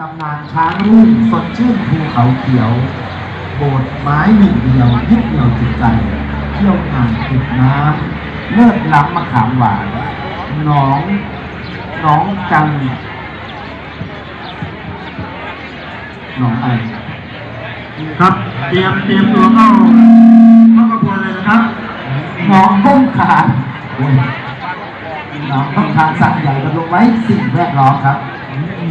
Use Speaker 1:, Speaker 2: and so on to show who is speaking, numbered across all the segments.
Speaker 1: ตำนานช้างรุ่งสดชื่นภูเขาเขียว โบสถ์ไม้หนึ่งเดียวยึดเหนี่ยวจิตใจ เที่ยวงานติดน้ำเลิศล้ำมะขามหวานหน้องหน้องจันหนองไอ
Speaker 2: ครับ เตรียมเตรียมตัวเข้าเข้ากระบวนเลยนะครับ
Speaker 1: หนองต้มขานโอ้ยหนองต้มขานสักใหญ่กระลงไว้สิ่งแวดล้อมครับ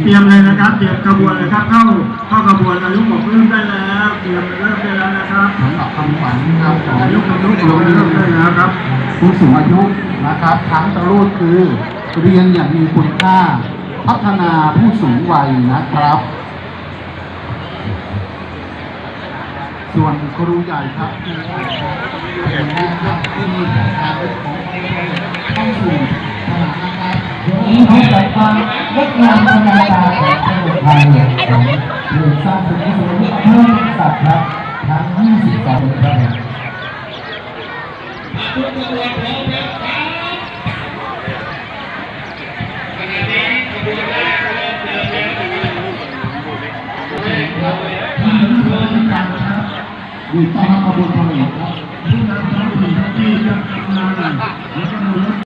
Speaker 2: เตรียมเลยนะครับ เตรียมกระบวนเลยครับ เข้าเข้ากระบวนอายุบอกเริ่มได้แล้ว เตรียมเริ่มได้แล้วนะครับ
Speaker 1: สำหรับคำขวัญเอาของ
Speaker 2: อายุอายุลงเริ่มได้แล้วครับ
Speaker 1: ผู้สูงอายุนะครับทั้งตะรูดคือเรียนอย่างมีคุณค่า พัฒนาผู้สูงวัยนะครับ ส่วนครูใหญ่ครับคือเป็นแม่ครับที่มีการเป็นของเข้าสู่สนามนะครับ นี้พบกับความงดงามธรรมดาของจังหวัดไทยของเรือสร้างสุขสุขที่อำเภอสัตว์ครับทั้ง22ครับมีต้อนรับขบวนพาเหรดครับ
Speaker 2: ผู้นำท้องถิ่นที่จะทำงานแล้วก็มีรถ
Speaker 1: ข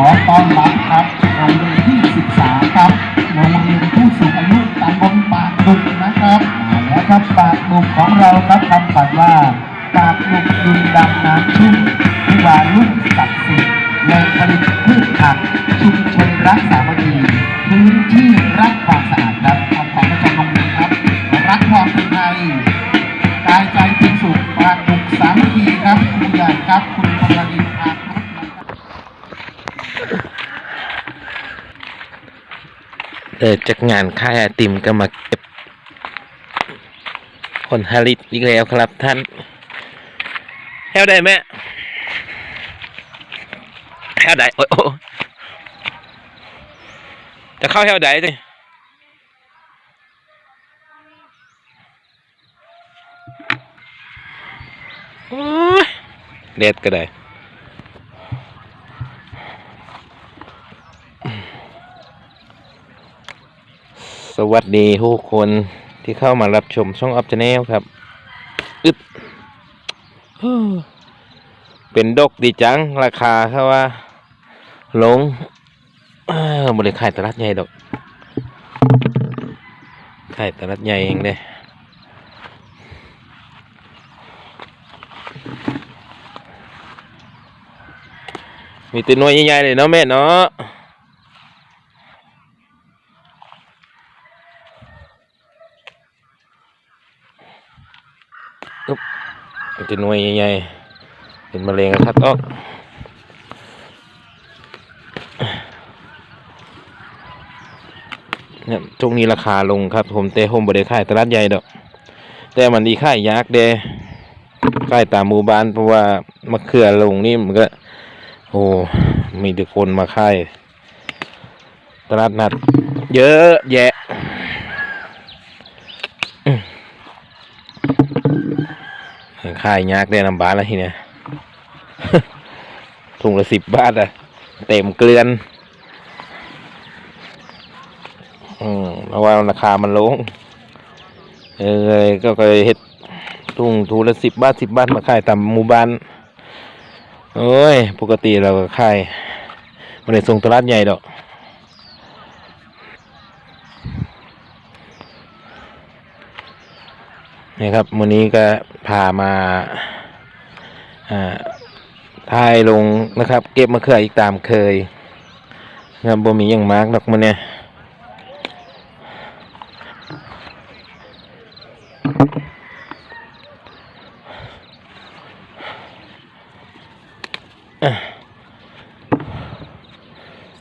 Speaker 1: อต้อนรับครับโรงเรียนที่ 13 ครับโรงเรียนผู้สูงอายุตำบลปากดุกนะครับแล้วครับปากดุกของเราครับคำปัดว่าปากดุกดินดำน้ำชุ่มที่วาลุ่มศักดิ์สิทธิ์แหล่งผลิตพืชผักชุมชนรักสามัคคีพื้นที่รักความสะอาดครับเอาของประจำโรงเรียนครับ รักความเป็นไทยกายใจเป็นสุขปากดุกสามัคคีครับคุณใหญ่ครับคุณ อ
Speaker 3: อจากงานค่ายไอติมก็มาเก็บผลผลิตอีกแล้วครับท่านแถวใดแม่แถวใดโอ้ยโอ้ยจะเข้าแถวใดดิโอ้ยเด็ดก็ได้ สวัสดีทุกคนที่เข้ามารับชมช่องอัพชาแนลครับอึดเป็นดกดีจัง ราคาเขาว่า ลงบริขายตลาดใหญ่ดอกขายตลาดใหญ่เองเด้มีตัวน่วยใหญ่ๆเลยเนาะแม่เนาะ มันจะหน่วยใหญ่ๆเป็นมะเร็งกระทัดออกเนี่ยช่วงนี้ราคาลงครับ ผมแต่ผมบริขายตลาดใหญ่ดอก แต่มันดีค่ายยากเด้ค่ายตามหมู่บ้านเพราะว่ามะเขือลงนี่มันก็ โอ้มีแต่คนมาค่ายตลาดนัด เยอะแยะ ขายยากได้ลำบากแล้วทีเนี้ยถุงละสิบบาทอะเต็มเกลือน อืมเพราะว่าราคามันลงเออเลยก็เคยเฮ็ดถุงถุงละสิบบาทสิบบาทมาขายตามหมู่บ้านโอ้ย ปกติเราก็ขายมันได้ส่งตลาดใหญ่ดอก นี่ครับวันนี้ก็พามาอ่าถ่ายลงนะครับ เก็บมะเขืออีกตามเคยนะครับบ่มีอย่างมากดอกมันเนี่ย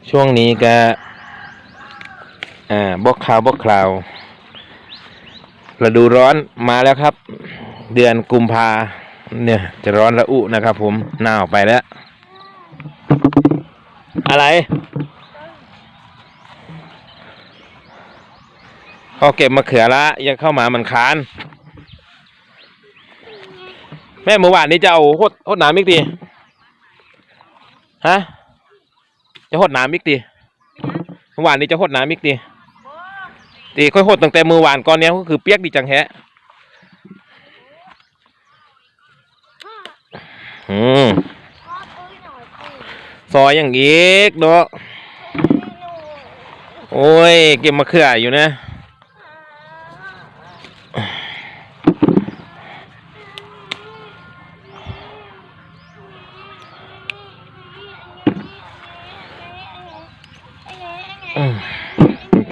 Speaker 3: ช่วงนี้ก็อ่าบกขาวบกคราว ฤดูร้อนมาแล้วครับ เดือนกุมภาเนี่ย จะร้อนระอุนะครับผมหนาวไปแล้ว อะไรเขาเก็บมะเขือละยังเข้ามามันคาน แม่เมื่อวานนี้จะเอาหดหดน้ำอีกทีฮะจะหดน้ำอีกทีเมื่อวานนี้จะหดน้ำอีกดิ ตีค่อยหดตั้งแต่มือวานก่อนเนี้ยก็คือเปียกดีจังแฮะอืมซอยอย่างอีกเนาะโอ้ย เก็บมะเขืออยู่นะ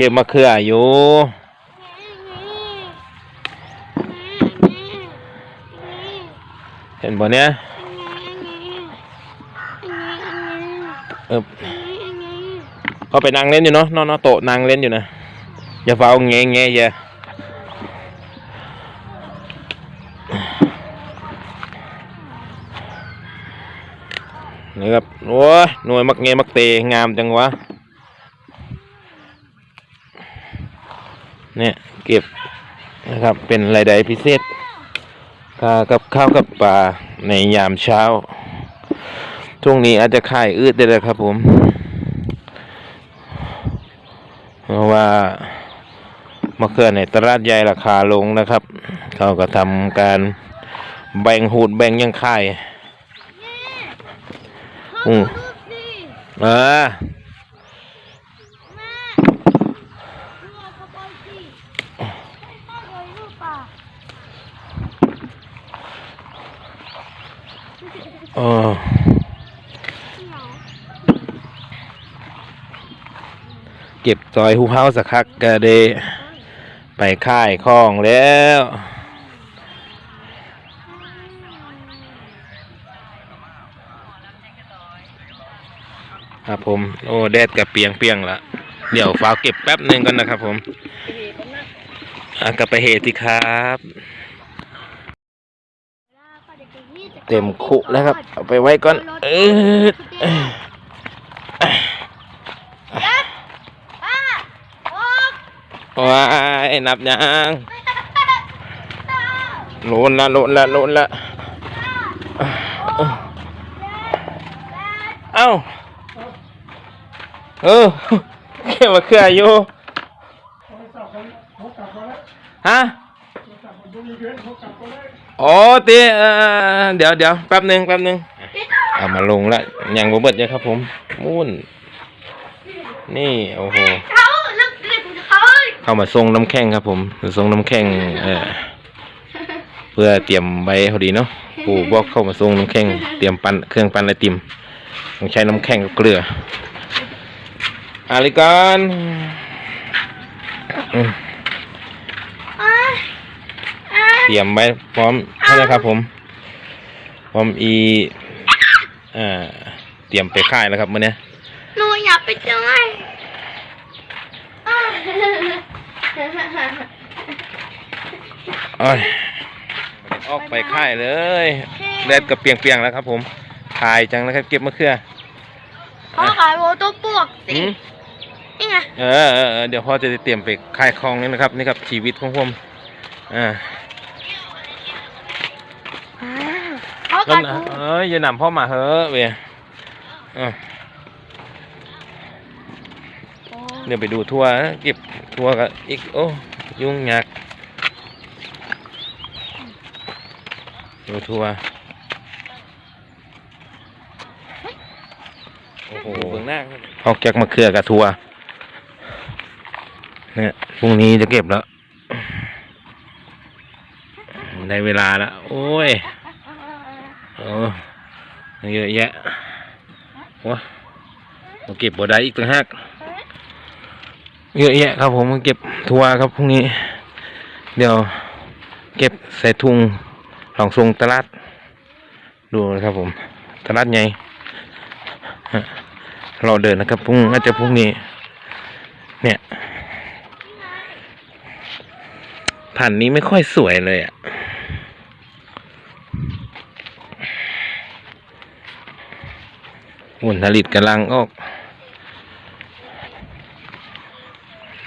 Speaker 3: ก็บมะเขืออยู่เห็นบ่เนี้ยเออก็ไปนั่งเล่นอยู่เนาะนาะเนโต๊ะนั่งเล่นอยู่นะอย่าเฝ้าแงแงแย่นี่ครับโอ้ยหน่วยมักเงมักเตงามจังวะ เนี่ยเก็บนะครับเป็นรายได้พิเศษค่ากับข้าวกับปลาในยามเช้าช่วงนี้อาจจะขายอืดได้เลยครับผม เพราะว่ามะเขือในตลาดใหญ่ราคาลงนะครับ เขาก็ทำการแบ่งหูดแบ่งยังขายอืมเออ เออเก็บซอยหูเฮาสักคักก็ได้ไปค่ายคลองแล้วครับผม โอ้แดดกับเปียงเปียงละเดี๋ยวฟ้าวเก็บแป๊บหนึ่งก่อนนะครับผมอะกลับไปเหตุสิครับ เต็มคุแล้วครับ เอาไปไว้ก่อนเออว้ายนับยังโลนละโลนละโลนละเอ้าเออเก็บมาเคลื่ออยู่ฮะ อ๋อตีเออเดี๋ยวเดี๋ยวแป๊บหนึ่งแป๊บหนึ่งเอามาลงละยังบ่เบิดเลยครับ ผมมุ่น นี่โอ้โห
Speaker 4: เขาลึกเลยคุณเขา
Speaker 3: เข้ามาส่งน้ำแข็งครับ ผมส่งน้ำแข็งเออเพื่อเตรียมใบพอดีเนาะปู่บอกเข้ามาส่งน้ำแข็งเตรียมปั้นเครื่องปั้นไอติมต้องใช้น้ำแข็งกับเกลืออาลิกอนอืม เตรียมไว้พร้อมใช่ไหมครับผม พร้อมอีอ่าเตรียมไปค่ายแล้วครับมื่อนี้
Speaker 4: หนูอยากไปเจอ
Speaker 3: โอ้ยออกไปค่ายเลยแดดกับเปียงๆแล้วครับ ผมถ่ายจังแล้วครับเก็บมะเขือ
Speaker 4: พ่อขายโวตัวปวกสิ
Speaker 3: อืม
Speaker 4: นี่ไง
Speaker 3: เออเออเออเดี๋ยวพ่อจะได้เตรียมไปค่ายคลองนี่นะครับนี่ครับชีวิตของผมอ่า
Speaker 4: พ่ อ
Speaker 3: ต้
Speaker 4: ขานย
Speaker 3: เอ้ยอย่านำพ่อมาเฮ้อะเว้ยอะเดี๋ยวไปดูทัวร์นะเก็บทัวร์กับอีกโอ้ยุ่งยากดูทัวร์โอ้โหเบื้องหน้าออกจากมาเครือกับทัวร์เนี่ยพรุ่งนี้จะเก็บแล้ว ได้เวลาแล้ว โอ้ย โอ้เยอะแยะว้ามาเก็บบ่ได้อีกต่างหากเยอะแยะครับผมมาเก็บทัวร์ครับพรุ่งนี้ เดี๋ยวเก็บใส่ถุงหลองทรงตลาด ดูนะครับผม ตลาดใหญ่ฮะเราเดินนะครับพรุ่งน่าจะพรุ่งนี้ เนี่ยผ่านนี้ไม่ค่อยสวยเลยอะ หุ่นผลิตกำลังออก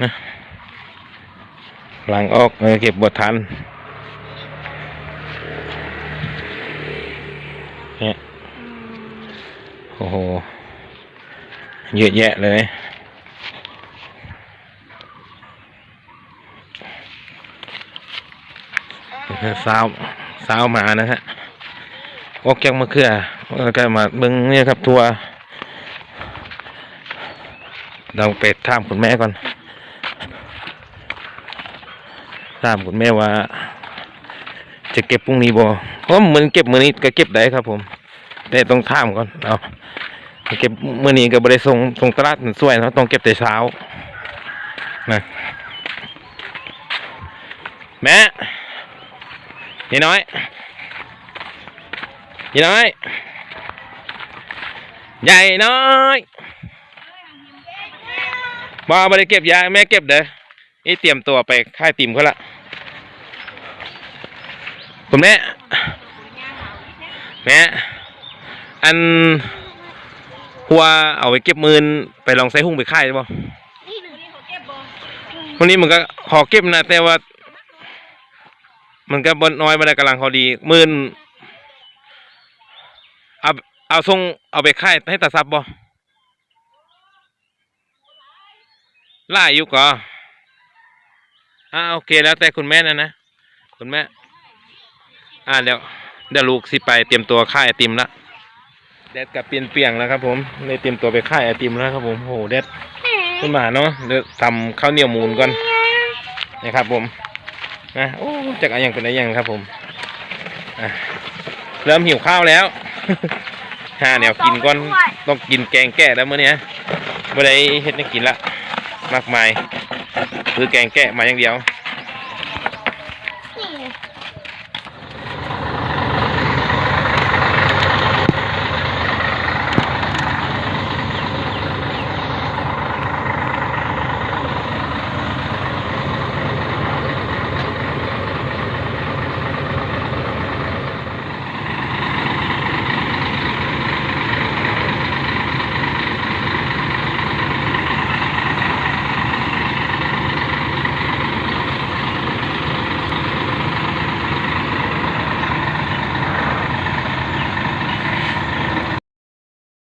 Speaker 3: นะลังออกเก็บบททันเนี่ยโอ้โห เยอะแยะเลย สาว สาวมานะฮะ ออกจากมะเขือ แล้วก็มาเบิ่งเนี่ยครับทัวร์เราไปถามคุณแม่ก่อนถามคุณแม่ว่า จะเก็บพรุ่งนี้บ่เพราะมือนเก็บมือนี้ก็เก็บได้ครับ ผม แต่ต้องถามก่อนเอาเก็บมือนี้ก็บริส่งส่งตลาดสวยเนาะต้องเก็บแต่เช้านะแม่นี่น้อยนี่น้อย ใหญ่น้อยบ่บริเก็บยาแม่เก็บเด้อนี่เตรียมตัวไปค่ายติมเขาละคุณแม่แม่อันหัวเอาไปเก็บมืนไปลองใส่หุ้งไปค่ายได้บ่วันนี้มันก็ขอเก็บนะแต่ว่า มันก็บนน้อยมันกำลังพอดีมื่นเอา เอาส่งเอาไปค่ายให้ตาซับบ่ล่าอยู่ก่ออ่าโอเคแล้วแต่คุณแม่นะนะ คุณแม่ อ่าเดี๋ยวเดี๋ยวลูกสิไปเตรียมตัวค่ายไอติมละแดดกับเปลี่ยนเปลี่ยงแล้วครับ ผมเลยเตรียมตัวไปค่ายไอติมแล้วครับผมโหแดดขึ้นมาเนาะเดี๋ยวทำข้าวเหนียวมูนก่อนนะครับผมนะโอ้จากอะไรอย่างเป็นอะไรอย่างครับผมอะเริ่มหิวข้าวแล้ว หาแนวกินก่อนต้องกินแกงแก่แล้วเมื่อนี้ไม่ได้เห็ดนี่กินละมากมาย คือแกงแกะมาอย่างเดียว